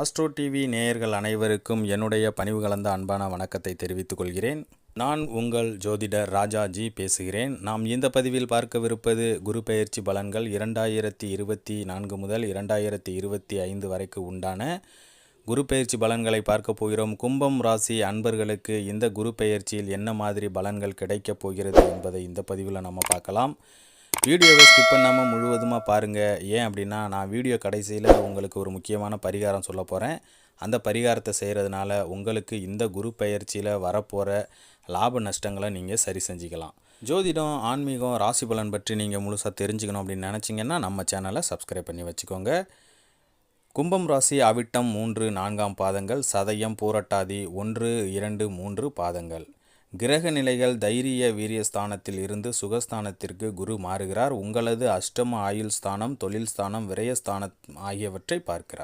Astro TV நேயர்கள் அனைவருக்கும் என்னுடைய பணிவு கலந்த அன்பான வணக்கத்தை தெரிவித்துக் கொள்கிறேன். நான் உங்கள் ஜோதிடர் ராஜாஜி பேசுகிறேன். நாம் இந்த பதிவில் பார்க்கவிருப்பது குரு பெயர்ச்சி பலன்கள் இரண்டாயிரத்தி இருபத்தி நான்கு முதல் இரண்டாயிரத்தி இருபத்தி ஐந்து வரைக்கு உண்டான குரு பெயர்ச்சி பலன்களை பார்க்க போகிறோம். கும்பம் ராசி அன்பர்களுக்கு இந்த குரு பெயர்ச்சியில் என்ன மாதிரி பலன்கள் கிடைக்கப் போகிறது என்பதை இந்த பதிவில் நம்ம பார்க்கலாம். வீடியோவை ஸ்கிப் பண்ணாமல் முழுவதுமாக பாருங்கள் ஏன் அப்படின்னா நான் வீடியோ கடைசியில் உங்களுக்கு ஒரு முக்கியமான பரிகாரம் சொல்ல போகிறேன் அந்த பரிகாரத்தை செய்கிறதுனால உங்களுக்கு இந்த குரு பயிற்சியில் வரப்போகிற லாப நஷ்டங்களை நீங்கள் சரி செஞ்சுக்கலாம். ஜோதிடம் ஆன்மீகம் ராசி பலன் பற்றி நீங்கள் முழுசாக தெரிஞ்சுக்கணும் அப்படின்னு நினச்சிங்கன்னா நம்ம சேனலை சப்ஸ்கிரைப் பண்ணி வச்சுக்கோங்க. கும்பம் ராசி அவிட்டம் மூன்று நான்காம் பாதங்கள் சதயம் பூரட்டாதி ஒன்று இரண்டு மூன்று பாதங்கள். கிரக நிலைகள் தைரிய வீரியஸ்தானத்தில் இருந்து சுகஸ்தானத்திற்கு குரு மாறுகிறார். உங்களது அஷ்டம ஆயுள் ஸ்தானம் தொழில் ஸ்தானம் விரயஸ்தானம் ஆகியவற்றை பார்க்கிறார்.